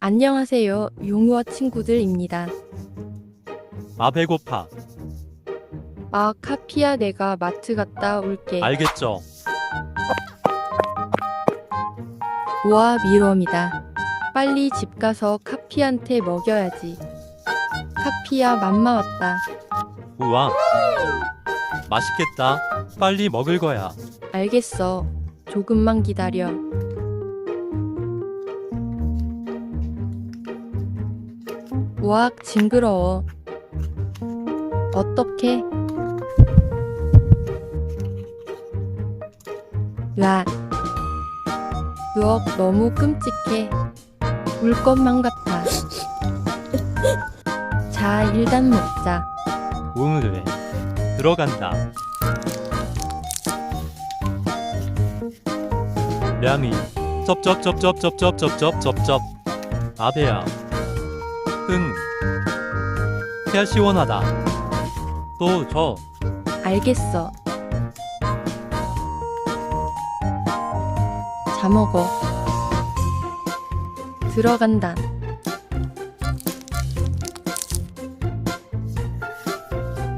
안녕하세요. 용우와 친구들입니다. 아 배고파. 아, 카피야, 내가 마트 갔다 올게. 알겠죠? 우와, 미럼이다. 빨리 집 가서 카피한테 먹여야지. 카피야, 맘마 왔다. 우와. 맛있겠다. 빨리 먹을 거야. 알겠어. 조금만 기다려. 우악, 징그러워. 어떡해? 라. 으억, 너무 끔찍해. 울 것만 같아. 자, 일단 먹자. 웅을 들어간다. 량이 쩝쩝쩝쩝쩝쩝쩝쩝쩝 아배야 흥야 시원하다. 또 저. 알겠어. 자 먹어. 들어간다.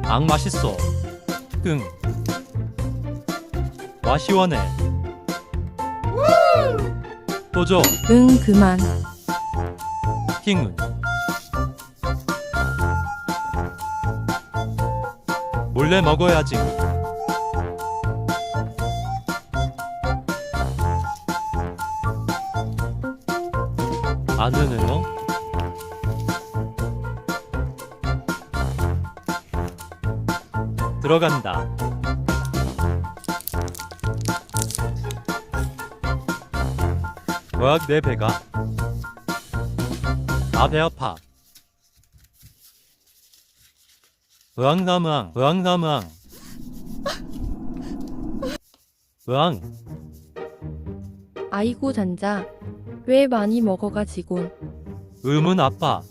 앙 맛있어. 흥와 시원해. 또줘 응, 그만. 킹은 몰래 먹어야지. 아는요? 들어간다. 뭐야 내 배가? 아 배 아파 으앙삼으앙 으앙삼으앙 으앙 아이고 잔자. 왜 많이 먹어가지고. 음은 아파